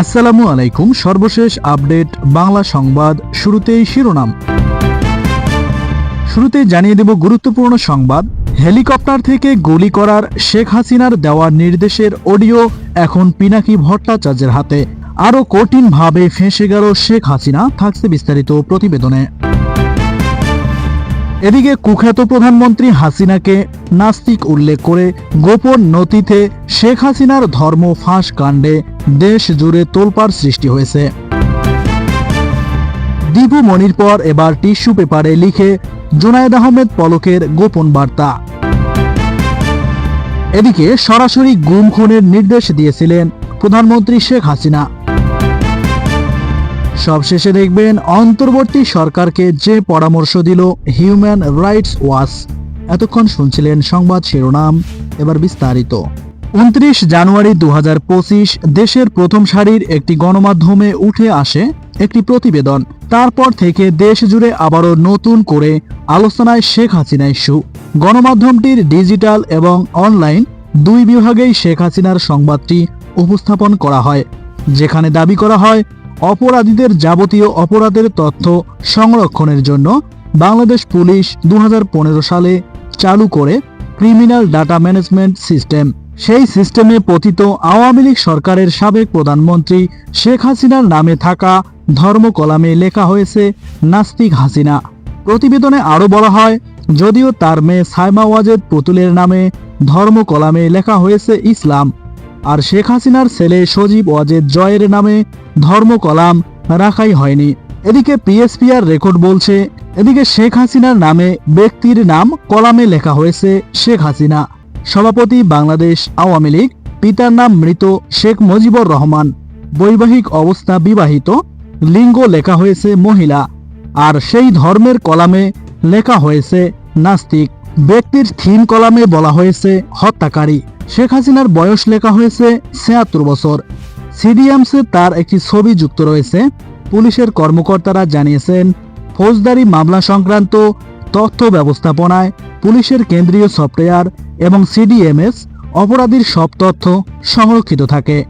আসসালামু আলাইকুম, সর্বশেষ আপডেট বাংলা সংবাদ শুরুতেই শিরোনাম। শুরুতে জানিয়ে দেব গুরুত্বপূর্ণ সংবাদ। হেলিকপ্টার থেকে গুলি করার শেখ হাসিনার দেওয়া নির্দেশের অডিও এখন পিনাকি ভট্টাচার্যের হাতে। আরও কঠিনভাবে ফেঁসে গেল শেখ হাসিনা, থাকছে বিস্তারিত প্রতিবেদনে। এদিকে কুখ্যাত প্রধানমন্ত্রী হাসিনাকে নাস্তিক উল্লেখ করে গোপন নথিতে শেখ হাসিনার ধর্ম ফাঁস কাণ্ডে দেশ জুড়ে তোলপাড় সৃষ্টি হয়েছে। দীপু মনির পর এবার টিস্যু পেপারে লিখে জুনায়েদ আহমেদ পলকের গোপন বার্তা। এদিকে সরাসরি গুম খুনের নির্দেশ দিয়েছিলেন প্রধানমন্ত্রী শেখ হাসিনা। সবশেষে দেখবেন অন্তর্বর্তী সরকারকে যে পরামর্শ দিল হিউম্যান রাইটস ওয়াচ এতক্ষণ শুনছিলেন সংবাদ শিরোনাম, এবার বিস্তারিত। উনত্রিশ জানুয়ারি দুহাজার পঁচিশ, দেশের প্রথম সারির একটি গণমাধ্যমে উঠে আসে একটি প্রতিবেদন। তারপর থেকে দেশ জুড়ে আবারও নতুন করে আলোচনায় শেখ হাসিনা ইস্যু গণমাধ্যমটির ডিজিটাল এবং অনলাইন দুই বিভাগেই শেখ হাসিনার সংবাদটি উপস্থাপন করা হয়, যেখানে দাবি করা হয় অপরাধীদের যাবতীয় অপরাধের তথ্য সংরক্ষণের জন্য বাংলাদেশ পুলিশ দু হাজার পনেরো সালে চালু করে ক্রিমিনাল ডাটা ম্যানেজমেন্ট সিস্টেম। সেই সিস্টেমে পতিত আওয়ামী লীগ সরকারের সাবেক প্রধানমন্ত্রী শেখ হাসিনার নামে থাকা ধর্ম কলামে লেখা হয়েছে নাস্তিক হাসিনা। প্রতিবেদনে আরও বলা হয়, যদিও তার মেয়ে সাইমা ওয়াজেদ পুতুলের নামে ধর্ম কলামে লেখা হয়েছে ইসলাম। আর শেখ হাসিনার ছেলে সজীব ওয়াজেদ জয়ের নামে ধর্ম কলাম রাখাই হয়নি। এদিকে পিএসপিআর রেকর্ড বলছে, এদিকে শেখ হাসিনার নামে ব্যক্তির নাম কলামে লেখা হয়েছে শেখ হাসিনা। সভাপতি বাংলাদেশ আওয়ামী লীগ, পিতার নাম মৃত শেখ মুজিবুর রহমান। বৈবাহিক অবস্থা বিবাহিত, লিঙ্গ লেখা হয়েছে মহিলা। আর সেই ধর্মের কলামে লেখা হয়েছে নাস্তিক। ব্যক্তির থিম কলামে বলা হয়েছে হত্যাকারী। শেখ হাসিনার বয়স লেখা হয়েছে ছিয়াত্তর বছর। সিডিএমসে তার একটি ছবি যুক্ত রয়েছে। পুলিশের কর্মকর্তারা জানিয়েছেন, ফৌজদারি মামলা সংক্রান্ত তথ্য ব্যবস্থাপনায় পুলিশের কেন্দ্রীয় সফটওয়্যার এবং সিডিএমএস অপরাধীর সব তথ্য সংরক্ষিত থাকে।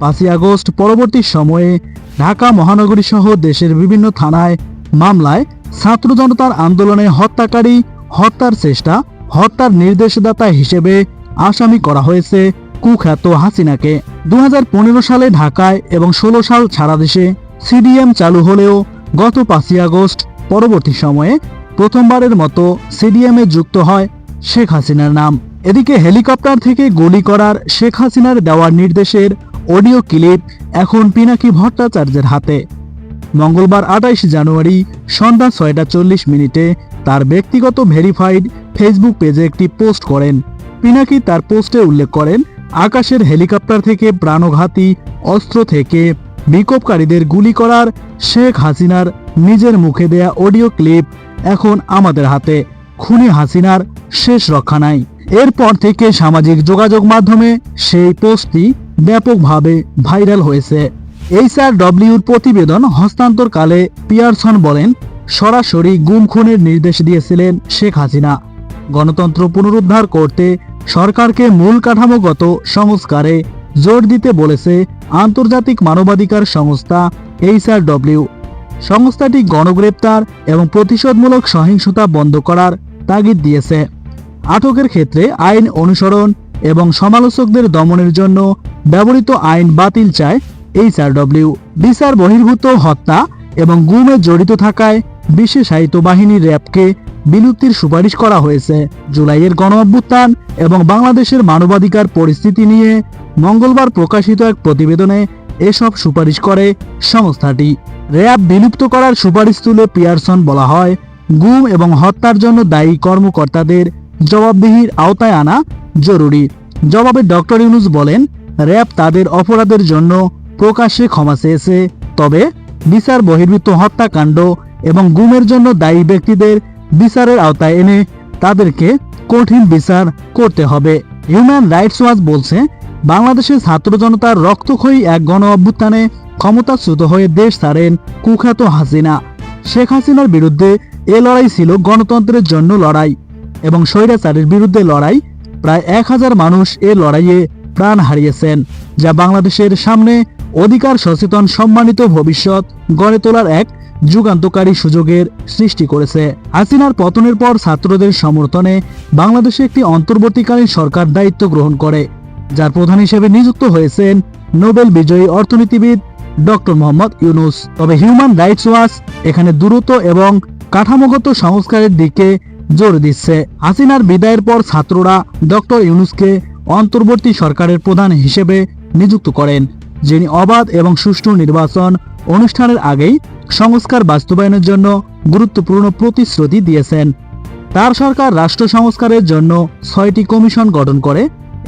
পাঁচই আগস্ট পরবর্তী সময়ে ঢাকা মহানগরী সহ দেশের বিভিন্ন থানায় মামলায় ছাত্র জনতার আন্দোলনে হত্যাকারী হত্যার চেষ্টা, হত্যার নির্দেশদাতা হিসেবে আসামি করা হয়েছে কুখ্যাত হাসিনাকে। দু হাজার পনেরো সালে ঢাকায় এবং ষোলো সাল সারা দেশে সিডিএম চালু হলেও গত পাঁচই আগস্ট পরবর্তী সময়ে প্রথমবারের মতো সিডিএমে যুক্ত হয় শেখ হাসিনার নাম। এদিকে হেলিকপ্টার থেকে গুলি করার শেখ হাসিনার দেওয়ার নির্দেশের অডিও ক্লিপ এখন পিনাকি ভট্টাচার্যের হাতে। মঙ্গলবার আঠাইশ জানুয়ারি সন্ধ্যা ছয়টা চল্লিশ মিনিটে তার ব্যক্তিগত ভেরিফাইড ফেসবুক পেজে একটি পোস্ট করেন। পিনাকি তার পোস্টে উল্লেখ করেন, আকাশের হেলিকপ্টার থেকে প্রাণঘাতী অস্ত্র থেকে বিক্ষোভকারীদের গুলি করার শেখ হাসিনার নিজের মুখে দেয়া অডিও ক্লিপ এখন আমাদের হাতে। খুনি হাসিনার শেষ রক্ষা নাই। এরপর থেকে সামাজিক যোগাযোগ মাধ্যমে সেই পোস্টটি ব্যাপকভাবে ভাইরাল হয়েছে। এইচ এইচআর ডব্লিউর প্রতিবেদন হস্তান্তরকালে পিয়ারসন বলেন, সরাসরি গুম খুনের নির্দেশ দিয়েছিলেন শেখ হাসিনা। গণতন্ত্র পুনরুদ্ধার করতে সরকারকে মূল কাঠামোগত সংস্কারে জোর দিতে বলেছে আন্তর্জাতিক মানবাধিকার সংস্থা এইচআরডব্লিউ। সংস্থাটি গণগ্রেপ্তার এবং প্রতিশোধমূলক সহিংসতা বন্ধ করার তাগিদ দিয়েছে। আটকের ক্ষেত্রে আইন অনুসরণ এবং সমালোচকদের দমনের জন্য ব্যবহৃত আইন বাতিল চায় এইচআরডব্লিউ। বিচার বহির্ভূত হত্যা এবং গুমে জড়িত থাকায় বিশেষায়িত বাহিনী র্যাবকে বিলুপ্তির সুপারিশ করা হয়েছে। জুলাইয়ের গণ অভ্যুত্থান এবং বাংলাদেশের মানবাধিকার পরিস্থিতি নিয়ে মঙ্গলবার প্রকাশিত এক প্রতিবেদনে এসব সুপারিশ করে সংস্থাটি। র্যাব বিলুপ্ত করার সুপারিশ তুলে পিয়ারসন বলা হয়, গুম এবং হত্যার জন্য দায়ী কর্মকর্তাদের জবাবদিহির আওতায় আনা জরুরি। জবাবে ডক্টর ইউনুস বলেন, র্যাব তাদের অপরাধের জন্য প্রকাশ্যে ক্ষমা চেয়েছে, তবে বিচার বহির্ভূত হত্যাকাণ্ড এবং গুমের জন্য দায়ী ব্যক্তিদের বিচারের আওতায় এনে তাদেরকে কঠিন বিচার করতে হবে। হিউম্যান রাইটস ওয়াচ বলছে, বাংলাদেশের ছাত্র জনতার রক্তক্ষয়ী এক গণ অভ্যুত্থানে ক্ষমতাচ্যুত হয়ে দেশ ছাড়েন কুখ্যাত হাসিনা। শেখ হাসিনার বিরুদ্ধে এ লড়াই ছিল গণতন্ত্রের জন্য লড়াই এবং স্বৈরাচারের বিরুদ্ধে লড়াই। প্রায় এক হাজার মানুষ এ লড়াইয়ে প্রাণ হারিয়েছেন, যা বাংলাদেশের সামনে অধিকার সচেতন সম্মানিত ভবিষ্যৎ গড়ে তোলার এক যুগান্তকারী সুযোগের সৃষ্টি করেছে। হাসিনার পতনের পর ছাত্রদের সমর্থনে বাংলাদেশে একটি অন্তর্বর্তীকালীন সরকার দায়িত্ব গ্রহণ করে, যার প্রধান হিসেবে নিযুক্ত হয়েছেন নোবেল বিজয়ী অর্থনীতিবিদ ডক্টর মোহাম্মদ ইউনুস। তবে হিউম্যান রাইটস ওয়াচ এখানে দ্রুত এবং কাঠামোগত সংস্কারের দিকে জোর দিচ্ছে। হাসিনার বিদায়ের পর ছাত্ররা ডক্টর ইউনুসকে অন্তর্বর্তী সরকারের প্রধান হিসেবে নিযুক্ত করেন, যিনি অবাধ এবং সুষ্ঠু নির্বাচন অনুষ্ঠানের আগেই সংস্কার বাস্তবায়নের জন্য গুরুত্বপূর্ণ প্রতিশ্রুতি দিয়েছেন। তার সরকার রাষ্ট্র সংস্কারের জন্য ছয়টি কমিশন গঠন করে।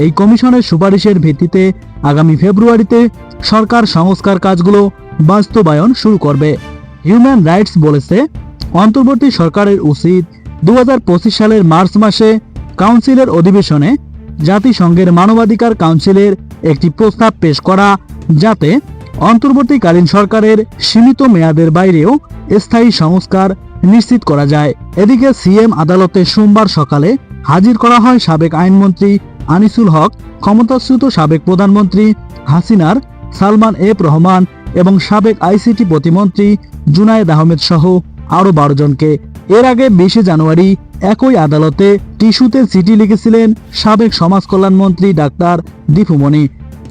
এই কমিশনের সুপারিশের ভিত্তিতে আগামী ফেব্রুয়ারিতে সরকার সংস্কার কাজগুলো বাস্তবায়ন শুরু করবে। হিউম্যান রাইটস বলেছে, অন্তর্বর্তী সরকারের উচিত দু হাজার পঁচিশ সালের মার্চ মাসে কাউন্সিলের অধিবেশনে জাতিসংঘের মানবাধিকার কাউন্সিলের একটি প্রস্তাব পেশ করা, যাতে অন্তর্বর্তীকালীন সরকারের সীমিত মেয়াদের বাইরেও স্থায়ী সংস্কার নিশ্চিত করা যায়। এদিকে সিএম আদালতে সোমবার সকালে হাজির করা হয় সাবেক আইনমন্ত্রী আনিসুল হক, ক্ষমতাচ্যুত সাবেক প্রধানমন্ত্রী হাসিনার, সালমান এফ রহমান এবং সাবেক আইসিটি প্রতিমন্ত্রী জুনায়েদ আহমেদ সহ আরও বারো জনকে। এর আগে বিশে জানুয়ারি একই আদালতে টিস্যুতে চিঠি লিখেছিলেন সাবেক সমাজ কল্যাণ মন্ত্রী ডাক্তার দীপুমণি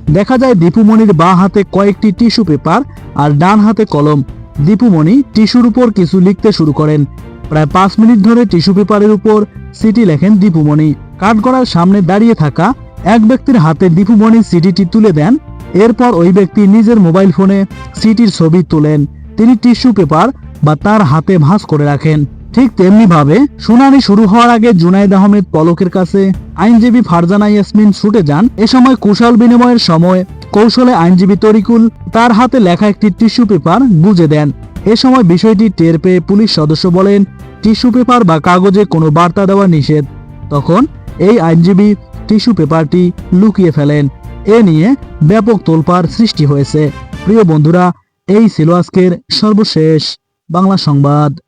দেখা যায় দীপুমণির বাঁ হাতে কয়েকটি টিস্যু পেপার আর ডান হাতে কলম। দীপুমণি টিস্যুর উপর কিছু লিখতে শুরু করেন। প্রায় পাঁচ মিনিট ধরে টিস্যু পেপারের উপর সিটি লেখেন দীপুমণি। কাঠগড়ার সামনে দাঁড়িয়ে থাকা এক ব্যক্তির হাতে দীপুমণি চিঠিটি তুলে দেন। এরপর ওই ব্যক্তি নিজের মোবাইল ফোনে সিটির ছবি তোলেন। তিনি টিস্যু পেপার বা তার হাতে ভাঁজ করে রাখেন। ঠিক তেমনি ভাবে শুনানি শুরু হওয়ার আগে জুনাইদ আহমেদ পলকের কাছে আইনজীবী ফারজানা ইয়াসমিন ছুটে যান। এ সময় কুশল বিনিময়ের সময় কৌশলে আইনজীবী তরিকুল তার হাতে লেখা একটি টিস্যু পেপার গুজে দেন। এ সময় বিষয়টি টের পেয়ে পুলিশ সদস্য বলেন, টিস্যু পেপার বা কাগজে কোনো বার্তা দেওয়া নিষেধ। তখন এই আইনজীবী টিস্যু পেপারটি লুকিয়ে ফেলেন। এ নিয়ে ব্যাপক তোলপাড় সৃষ্টি হয়েছে। প্রিয় বন্ধুরা, এই ছিল আজকের সর্বশেষ বাংলা সংবাদ।